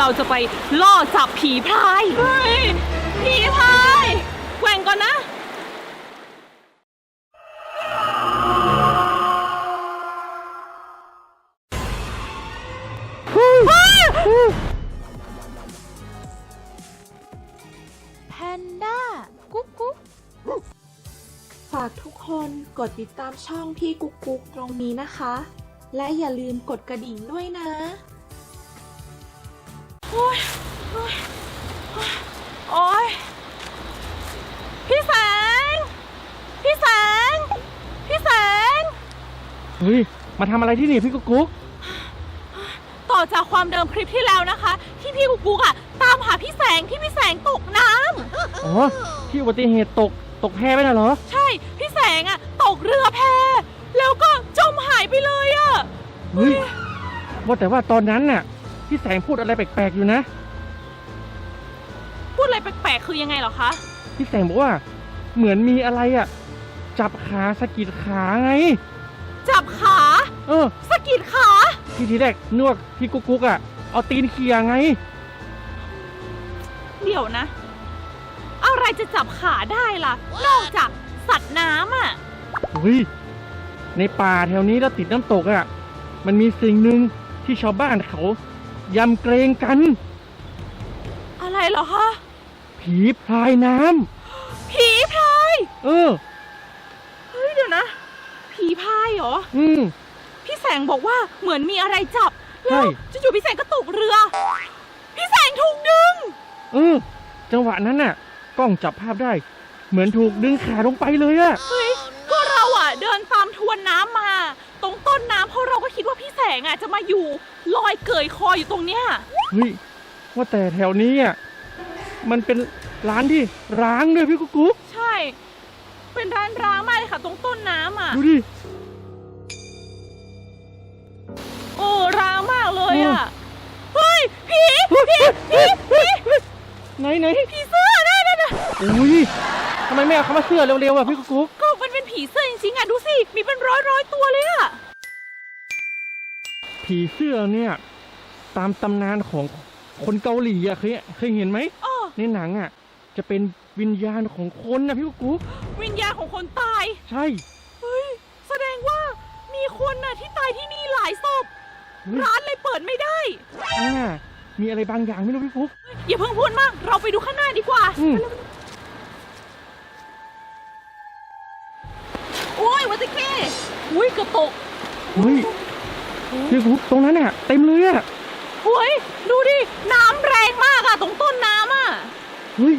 เราจะไปล่อจับผีพรายผีพรายแกว่งก่อนนะแพนด้า กุ๊กกุ๊กฝากทุกคนกดติดตามช่องพี่กุ๊กกุ๊กตรงนี้นะคะ และอย่าลืมกดกระดิ่งด้วยนะ เฮ้ย มาทำอะไรที่นี่พี่กุ๊กกุ๊กต่อจากความเดิมคลิปที่แล้วนะคะ ที่พี่กุ๊กกุ๊กอะตามหาพี่แสงที่พี่แสงตกน้ำอ๋อ ที่อุบัติเหตุตกตกแพไปน่ะเหรอ ใช่ พี่แสงอะตกเรือแพ แล้วก็จมหายไปเลยอะเฮ้ย ว่าแต่ว่าตอนนั้นน่ะ พี่แสงพูดอะไรแปลกๆอยู่นะ พูดอะไรแปลกๆ คือยังไงเหรอคะ พี่แสงบอกว่า เหมือนมีอะไรอะจับขาสะกิดขาไง จับขา เออสะกิดขา ที่ทีแรกนกวกพี่กุ๊กกุ๊กอะ เอาตีนเขี่ยไง เดี๋ยวนะ อะไรจะจับขาได้ล่ะ นอกจากสัตว์น้ำอะเฮ้ย ในป่าแถวนี้แล้วติดน้ำตกอะ มันมีสิ่งหนึ่งที่ชาวบ้านเขายำเกรงกัน อะไรเหรอคะ ผีพรายน้ำผีพราย เออ เฮ้ยเดี๋ยวนะ ผีพรายเหรอ อืม พี่แสงบอกว่าเหมือนมีอะไรจับ ใช่ แล้วจู่ๆพี่แสงก็ตกเรือ พี่แสงถูกดึง เออจังหวะนั้นน่ะ กล้องจับภาพได้ เหมือนถูกดึงขาลงไปเลยอะเฮ้ย ก็เราอะเดินตามทวนน้ำมา ตรงต้นน้ำเพราะเราก็คิดว่าพี่แสงอะจะมาอยู่ลอยเกยคออยู่ตรงเนี้ย เฮ้ยว่าแต่แถวนี้อะมันเป็นร้านที่ร้างด้วยพี่กุ๊กกุ๊ก ใช่ เป็นร้านร้างมากเลยค่ะ ตรงต้นน้ำอะ ดูดิ โอ้ร้างมากเลยอะ เฮ้ยผีผีผีผีไหนไหนผีเสื้อได้ได้ได้อุ้ยทำไมไม่เอาคำว่าเสื้อเร็วๆอะพี่กุ๊กกุ๊กก็มันเป็นผีเสื้อจริงๆอะดูสิ มีเป็นร้อยร้อยๆตัวเลยอะ ผีเสื้อเนี่ย ตามตำนานของคนเกาหลีอะเคยเคยเห็นไหมอ้อในหนังอะ จะเป็นวิญญาณของคนนะพี่กุ๊กกุ๊กวิญญาณของคนตาย ใช่เฮ้ยแสดง ว่า มีคนน่ะที่ตายที่นี่หลายศพเฮ้ยร้านเลยเปิดไม่ได้ อ่ามีอะไรบางอย่างไม่รู้พี่กุ๊กอย่าเพิ่งพูดมาก เราไปดูข้างหน้าดีกว่า อืม โอ้ยวัตเก้อุ้ยเกือบตกเฮ้ยพี่กุ๊กตรงนั้นอะ เต็มเลยอะเฮ้ยดูดิ น้ำแรงมากอะตรงต้นน้ำอะเฮ้ย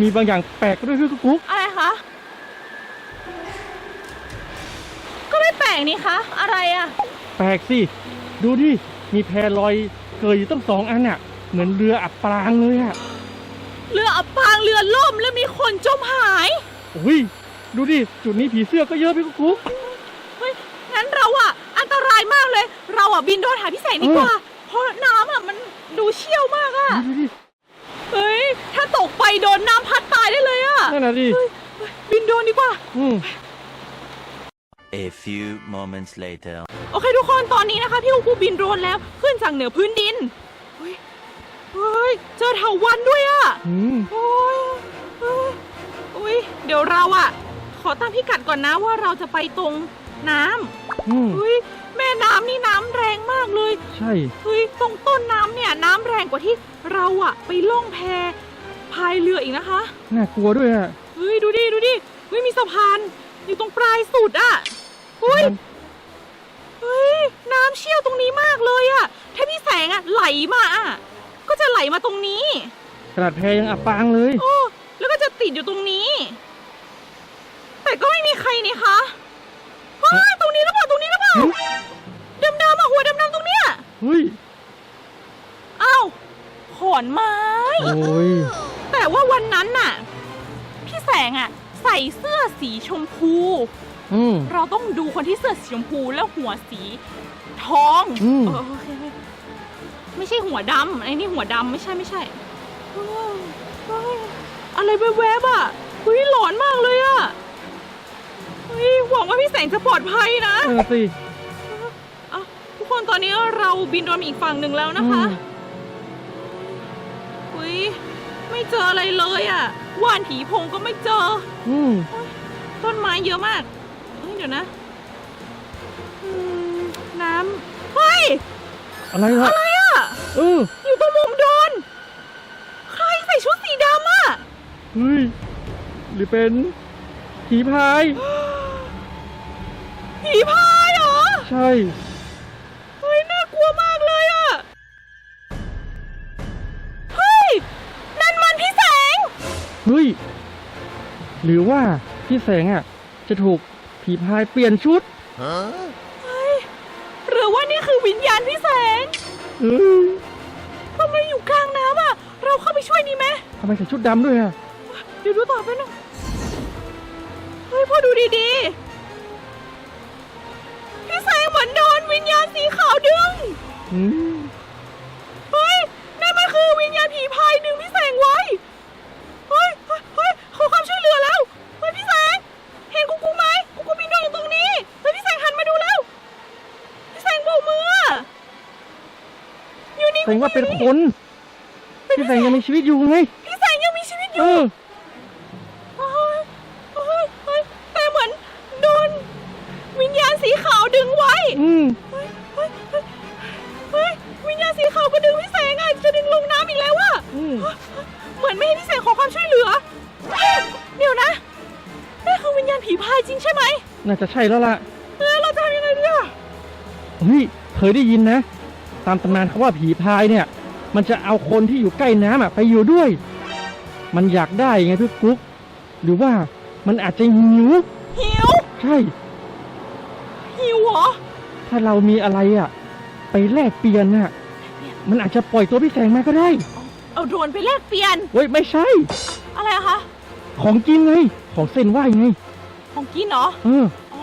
มีบางอย่างแปลกด้วยพี่กุ๊กกุ๊กอะไรคะ ไม่แปลกนี่คะ อะไรอะแปลกสิ ดูดิ มีแพลอยเกยอยู่ตั้งสองอันอะ เหมือนเรืออับปรางเลยอะ เรืออับปางเรือล่มแล้วมีคนจมหายโอ้ย ดูดิ จุดนี้ผีเสื้อก็เยอะพี่กุ๊กกุ๊ก เฮ้ยงั้นเราอะอันตรายมากเลย เราอะบินโดรนหาพี่แสงดีกว่า เพราะน้ำอะมันดูเชี่ยวมากอะดูดิ เฮ้ย ถ้าตกไปโดนน้ำพัดตายได้เลยอะนั่นน่ะดิเฮ้ยบินโดรนดีกว่า อืม A few moments later. โอเคทุกคนตอนนี้นะคะพี่อูกูบินโดรนแล้วขึ้นจากเหนือพื้นดินเฮ้ยเฮ้ยเจอเถาวันด้วยอะอืมโอ้ยเฮ้ยอุ้ยเดี๋ยวเราอะขอตั้งพิกัดก่อนนะว่าเราจะไปตรงน้ำอืมเฮ้ยแม่น้ำนี่น้ำแรงมากเลย ใช่ เฮ้ยตรงต้นน้ำเนี่ยน้ำแรงกว่าที่เราอะไปล่องแพพายเรืออีกนะคะน่ากลัวด้วยอะเฮ้ยดูดิดูดิเฮ้ยมีสะพานอยู่ตรงปลายสุดอะ เฮ้ยเฮ้ยน้ำเชี่ยวตรงนี้มากเลยอะถ้าพี่แสงอะไหลมาอะก็จะไหลมาตรงนี้กระดาษแพยังอับปางเลย โอ้แล้วก็จะติดอยู่ตรงนี้ แต่ก็ไม่มีใครนี่คะเฮ้ยตรงนี้หรือเปล่าตรงนี้หรือเปล่าดำๆอะหัวดำๆตรงเนี้ยเฮ้ยอ้าวขอนไม้ โอ้ยแต่ว่าวันนั้นน่ะ พี่แสงอะใส่เสื้อสีชมพู อืม เราต้องดูคนที่เสื้อสีชมพูแล้วหัวสีทองอืม เออโอเคไม่ใช่หัวดำไอ้นี่หัวดำไม่ใช่ไม่ใช่เฮ้ยเฮ้ยอะไรแวบๆอะเฮ้ยหลอนมากเลยอะเฮ้ยหวังว่าพี่แสงจะปลอดภัยนะ เออสิอะทุกคนตอนนี้เราบินโดรนมาอีกฝั่งหนึ่งแล้วนะคะอืมไม่เจออะไรเลยอะว่านผีโพงก็ไม่เจอ อืมต้นไม้เยอะมาก เฮ้ยเดี๋ยวนะอืมน้ำเฮ้ย อะไรล่ะอะไรอะ เอออยู่ตรงมุมโดน ใครใส่ชุดสีดำอะ เฮ้ยหรือเป็นผีพาย ผีพายเหรอ ใช่ เฮ้ย น่ากลัวมากเลยอะ เฮ้ย นั่นมันพี่แสง เฮ้ย หรือว่าพี่แสงอะ จะถูก ผีพายเปลี่ยนชุดเฮ้ยหรือว่านี่คือวิญญาณพี่แสงเฮ้ยทำไมอยู่กลางน้ำอะ เราเข้าไปช่วยดีไหมทำไมใส่ชุดดำด้วยอะเดี๋ยวดูต่อไปหน่อยเฮ้ยพ่อดูดีๆ พี่แสงเหมือนโดนวิญญาณสีขาวดึง อืม เฮ้ย นั่นมันคือวิญญาณผีพายดึงพี่แสงไว้ เฮ้ย เฮ้ยเฮ้ยขอความช่วยเหลือแล้ว เฮ้ยพี่แสง เห็นกุ๊กกุ๊กไหมกุ๊กกุ๊กบินโดนอยู่ตรงนี้ เฮ้ยพี่แสงหันมาดูแล้ว พี่แสงโบกมืออะ อยู่นี่แสดงว่าเป็นคนพี่แสงยังมีชีวิตอยู่ไงพี่แสงยังมีชีวิตอเอยู่อเฮ้ยเฮ้ยเฮ้ยแต่เหมือนโดนวิญญาณสีขาวดึงไว้อืมเฮ้ยเฮ้ยเฮ้ยเฮ้ยวิญญาณสีขาวก็ดึงพี่แสงอะจะดึงลงน้ำอีกแล้วอะ อืมเหมือนไม่ให้พี่แสงขอความช่วยเหลือเฮ้ยเดี๋ยวนะนี่คือวิญญาณผีพายจริงใช่ไหมน่าจะใช่แล้วล่ะเออเราจะทำยังไงดีอะ เฮ้ยเคยได้ยินนะ ตามตำนานเขาว่าผีพายเนี่ย มันจะเอาคนที่อยู่ใกล้น้ำอะไปอยู่ด้วย มันอยากได้ไงพี่กุ๊กหรือว่ามันอาจจะหิว หิว ใช่ หิวเหรอ ถ้าเรามีอะไรอะ ไปแลกเปลี่ยนน่ะ มันอาจจะปล่อยตัวพี่แสงมาก็ได้ เอาโดรนไปแลกเปลี่ยน เฮ้ย ไม่ใช่ อะไรอะคะ ของกินไง ของเส้นไหวไง ของกินเหรอ เออ อ๋อ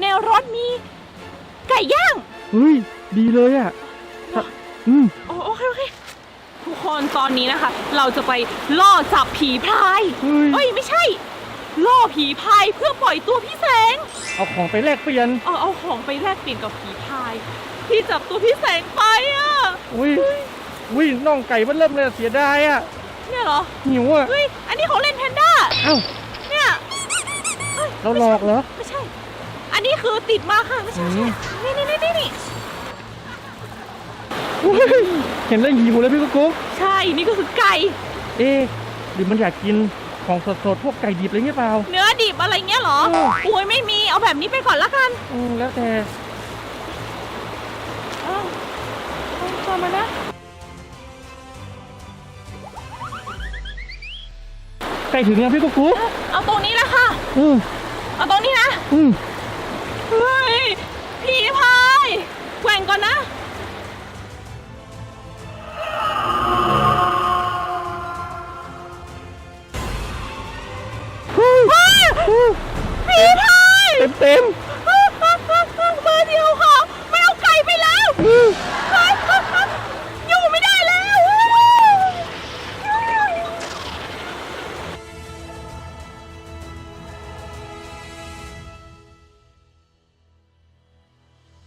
แนวรถมีไก่ย่าง เฮ้ย ดีเลยอะ ถ้าอืมโอโอเคโอเคทุกคนตอนนี้นะคะ เราจะไปล่อจับผีพรายเฮ้ยเอ้ยไม่ใช่ ล่อผีพายเพื่อปล่อยตัวพี่แสง เอาของไปแลกเปลี่ยนเอาเอาของไปแลกเปลี่ยนกับผีพาย ที่จับตัวพี่แสงไปอะอุ้ยอุ้ยน่องไก่มันเริ่มเลยเสียดายอะเนี่ยเหรอหิวอะเฮ้ยอันนี้ของเล่นแพนด้าเอ้าเนี่ยเอ้ยเราหลอกเหรอไม่ใช่ อันนี้คือติดมาค่ะไม่ใช่ไม่ใช่นี่นี่นี่นี่นี่อุ๊ย เห็นแล้วหิวเลยพี่กุ๊กกุ๊กใช่ นี่ก็คือไก่ เอ๊ะหรือมันอยากกินของสดๆพวกไก่ดิบอะไรเงี้ยเปล่า เนื้อดิบอะไรเงี้ยเหรอเอออุ้ยไม่มี เอาแบบนี้ไปก่อนละกันอืมแล้วแต่เอาเอาตามมานะใกล้ถึงแล้วพี่กุ๊กกุ๊กเอาตรงนี้แหละค่ะ อืมเอาตรงนี้นะ อืมเฮ้ยผีพายแกว่งก่อนนะ